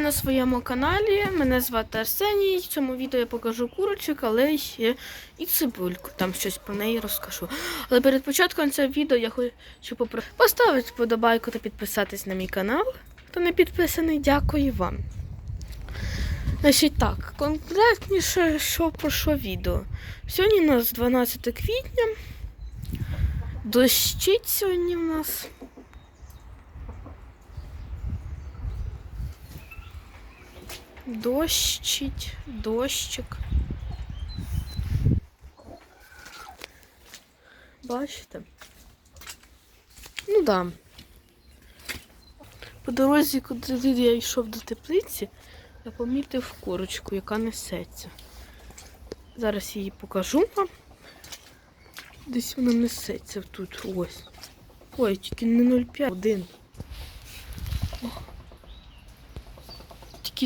на своєму каналі. Мене звати Арсеній. В цьому відео я покажу курочок, але ще і цибульку. Там щось про неї розкажу. Але перед початком цього відео я хочу попросити поставити вподобайку та підписатись на мій канал. Хто не підписаний, дякую вам. Значить так, конкретніше, що про що відео. Сьогодні у нас 12 квітня. Дощить сьогодні в нас. Дощить, дощик. Бачите? Ну да. По дорозі, куди я йшов до теплиці, я помітив корочку, яка несеться. Зараз її покажу вам. Десь вона несеться тут ось. Ой, тільки не 0,5, 1.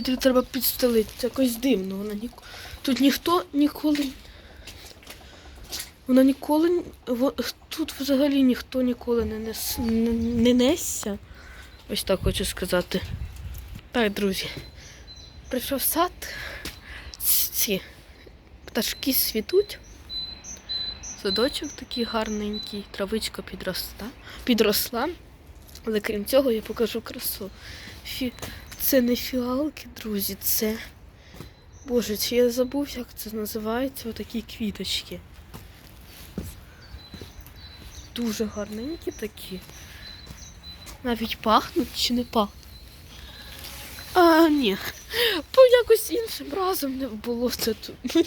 її треба підстелити. Це якось дивно. Вона ні... Тут ніхто ніколи. Вона ніколи. Тут взагалі ніхто ніколи не нес... не несся. Ось так хочу сказати. Так, друзі. Прийшов сад. Ці пташки світуть. Садочок такий гарненький, травичка підросла. підросла. Але крім цього я покажу красу. Фі... Це не фіалки, друзі, це. Боже, чи я забув, як це називається, отакі квіточки. Дуже гарненькі такі. Навіть пахнуть чи не пахнуть. А, ні. Бо якось іншим разом не було це тут.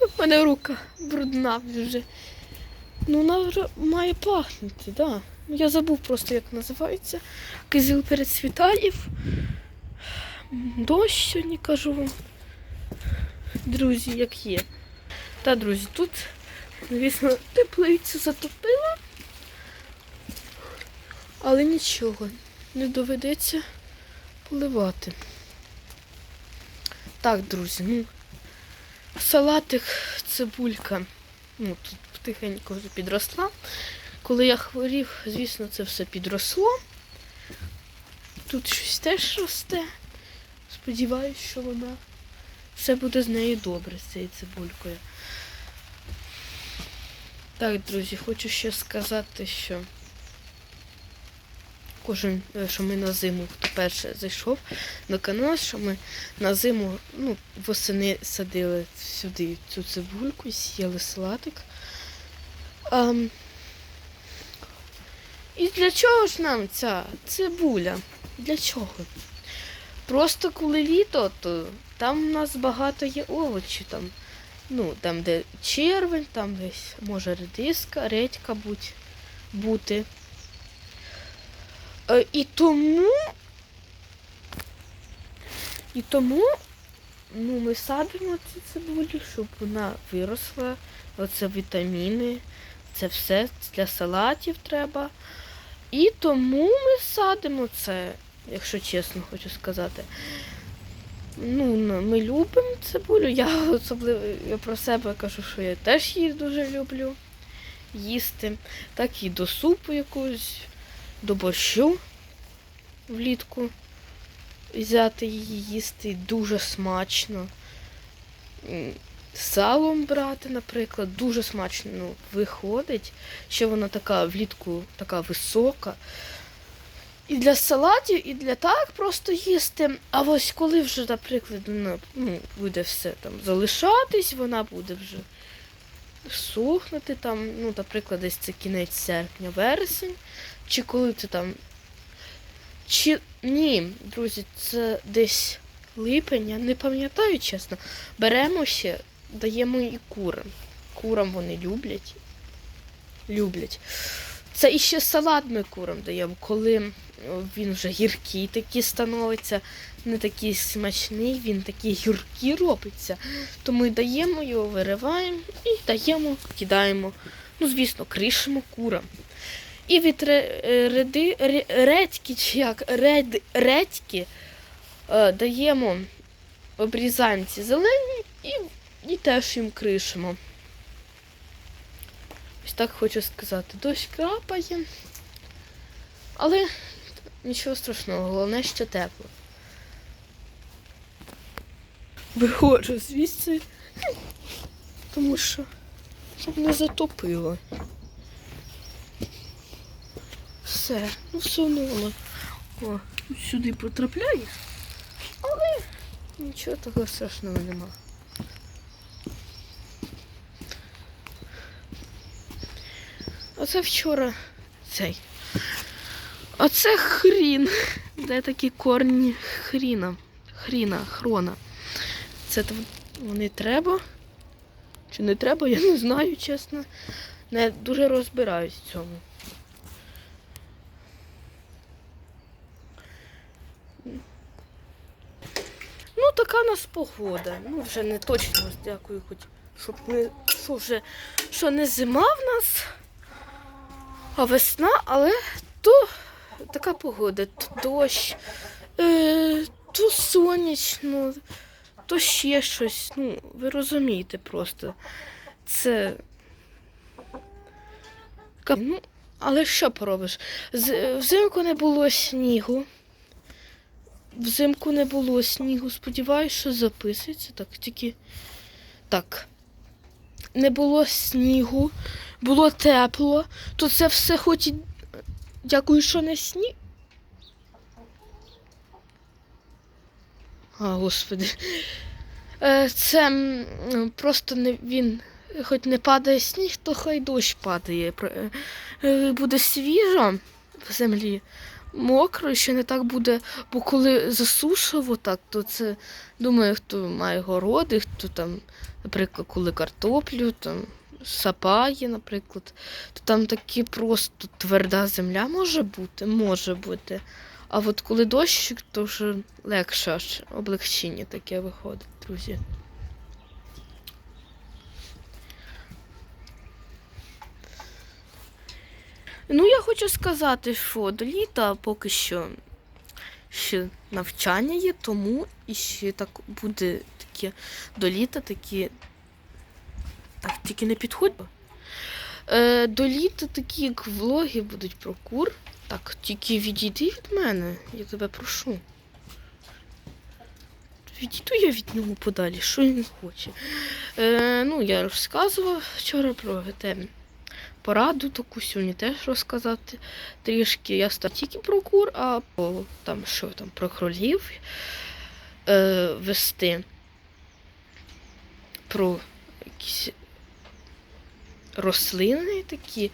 У мене рука брудна вже. Ну, вона має пахнути, так. Да. Я забув просто, як називається. Кизил перецвітаїв. Дощ сьогодні кажу вам. Друзі, як є. Та, друзі, тут, звісно, теплицю затопило. Але нічого, не доведеться поливати. Так, друзі, ну, салатик, цибулька. Ну, тут тихенько підросла. Коли я хворів, звісно, це все підросло. Тут щось теж росте. Сподіваюсь, що вона все буде з нею добре, з цією цибулькою. Так, друзі, хочу ще сказати, що кожен, е, що ми на зиму, хто перше зайшов на канал, що ми на зиму, ну, восени садили сюди цю цибульку і сіяли салатик. Ам, і для чого ж нам ця цибуля? Для чого? Просто коли літо, то там у нас багато є овочів. Там, ну, там де червень, там десь може редиска, редька будь, бути. Е, і тому. І тому ну, ми садимо цю цибулю, щоб вона виросла. Оце вітаміни. Це все для салатів треба. І тому ми садимо це, якщо чесно хочу сказати. Ну, ми любимо цибулю. Я особливо я про себе кажу, що я теж її дуже люблю їсти. Так і до супу якогось, до борщу влітку взяти її їсти дуже смачно. Салом брати, наприклад, дуже смачно ну, виходить. Ще вона така влітку така висока. І для салатів, і для так просто їсти. А ось коли вже, наприклад, вона, ну, буде все там залишатись, вона буде вже сухнути там, ну, наприклад, десь це кінець серпня, вересень, чи коли це там. Чи ні, друзі, це десь липень, я не пам'ятаю, чесно. Беремо ще, даємо і курам. Курам вони люблять. Люблять. Це іще салат ми курам даємо, коли він вже гіркий такий становиться, не такий смачний, він такий гіркий робиться. То ми даємо його, вириваємо і даємо, кидаємо. Ну, звісно, кришимо курам. І від е, реди, ре- редьки, чи як ред, редьки е, даємо обрізанці зелені і, і теж їм кришимо. Ось так хочу сказати. Дощ крапає. Але нічого страшного, головне, що тепло. виходжу звідси, тому що щоб не затопило. Все, ну воно о, сюди потрапляє, але нічого такого страшного нема. Оце вчора цей. Оце хрін. Де такі корні хріна. Хріна, хрона. Це вони треба. Чи не треба, я не знаю, чесно. Не дуже розбираюсь в цьому. Ну, така в нас погода. Ну, вже не точно, дякую, хоч щоб ми, що вже, що не зима в нас, весна, але то така погода. То дощ, е, то сонячно, то ще щось. Ну, ви розумієте просто. Це. Ну, але що поробиш? З, взимку не було снігу. Взимку не було снігу. Сподіваюсь, що записується. Так, тільки. Так. Не було снігу, було тепло, то це все хоч і. Дякую, що не сніг. А, господи. Е, Це просто не він. Хоч не падає сніг, то хай дощ падає. Е, е, Буде свіжо в землі, мокро, ще не так буде, бо коли засушило так, то це думаю, хто має городи, хто там, наприклад, коли картоплю там сапає, наприклад, то там такі просто тверда земля може бути, може бути. А от коли дощик, то вже легше аж облегчення таке виходить, друзі. Ну, я хочу сказати, що до літа поки що ще навчання є, тому і ще так буде таке до літа такі. Так, тільки не підходь. Е, до літа такі як влоги будуть про кур. Так, тільки відійди від мене, я тебе прошу. Відійду я від нього подалі, що він хоче. Е, ну, я розказував вчора про те пораду таку сьогодні теж розказати трішки. Я став тільки про кур, а по там що там про кролів е, вести. Про якісь рослини такі.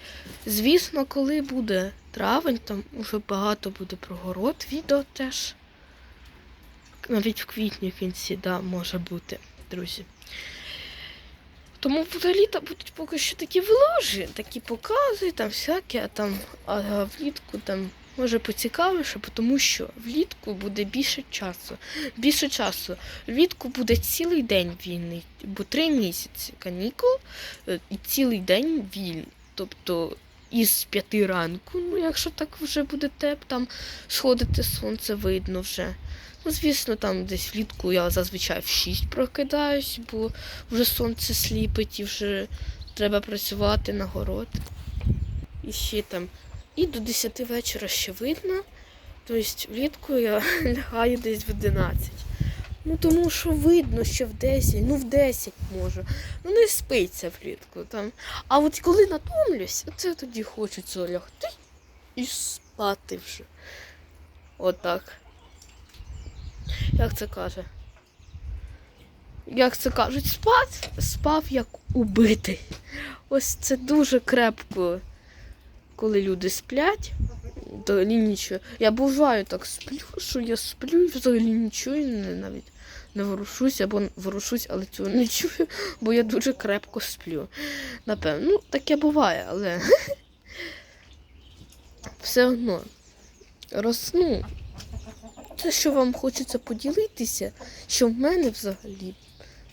Звісно, коли буде травень, там уже багато буде про город відео теж. Навіть в квітні в кінці, да, може бути, друзі. Тому літа будуть поки що такі вложі, такі покази, там всякі, а там а влітку там може поцікавіше, тому що влітку буде більше часу. Більше часу. Влітку буде цілий день вільний, бо три місяці канікул е, і цілий день вільний. Тобто із п'яти ранку, ну якщо так вже буде теп, там сходити сонце видно вже. Ну, звісно, там десь влітку я зазвичай в 6 прокидаюсь, бо вже сонце сліпить і вже треба працювати на город. І ще там. І до 10 вечора ще видно. Тобто влітку я лягаю десь в 11. Ну тому що видно, що в 10, ну в 10 можу. Ну не спиться влітку там. А от коли натомлюсь, оце тоді хочеться лягти і спати вже. Отак. Як це каже? Як це кажуть, спать, спав як убитий. Ось це дуже крепко, коли люди сплять. Взагалі нічого. Я буваю так сплю, що я сплю і взагалі нічого не, навіть не ворушусь або ворушусь, але цього не чую, бо я дуже крепко сплю. Напевно, ну таке буває, але все одно росну. Те, що вам хочеться поділитися, що в мене взагалі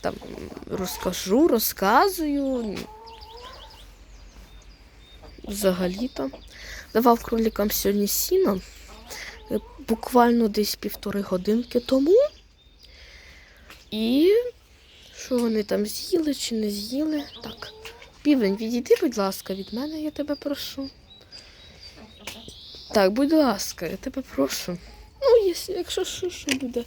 там розкажу, розказую. Взагалі там. Давав кроликам сьогодні сіно. е, Буквально десь півтори годинки тому. І що вони там з'їли чи не з'їли? Так. Півень, відійди, будь ласка, від мене, я тебе прошу. Так, будь ласка, я тебе прошу. Ну, якщо, що, що буде.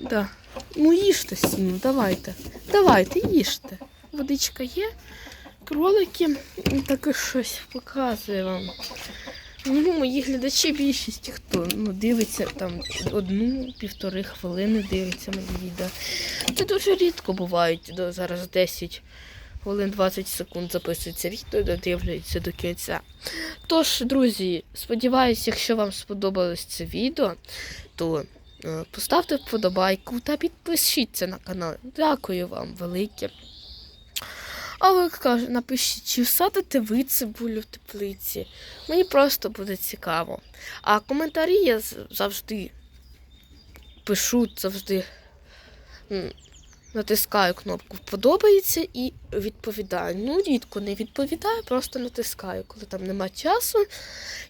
Да. Ну їжте сіну, давайте. Давайте, їжте. Водичка є. Кролики таке щось показує вам. Ну, мої глядачі більшість, хто ну, дивиться там одну-півтори хвилини дивиться мої відео. Це дуже рідко бувають. до- Зараз 10 хвилин 20 секунд записується відео, додивлюється до кінця. Тож, друзі, сподіваюся, якщо вам сподобалось це відео, то е, поставте вподобайку та підпишіться на канал. Дякую вам велике. А ви кажу, напишіть, чи всадите ви цибулю в теплиці. Мені просто буде цікаво. А коментарі я завжди пишу, завжди натискаю кнопку Вподобається і відповідаю. Ну, рідко не відповідаю, просто натискаю, коли там нема часу.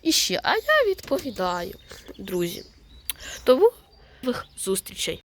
І ще, а я відповідаю, друзі. Тому зустрічей.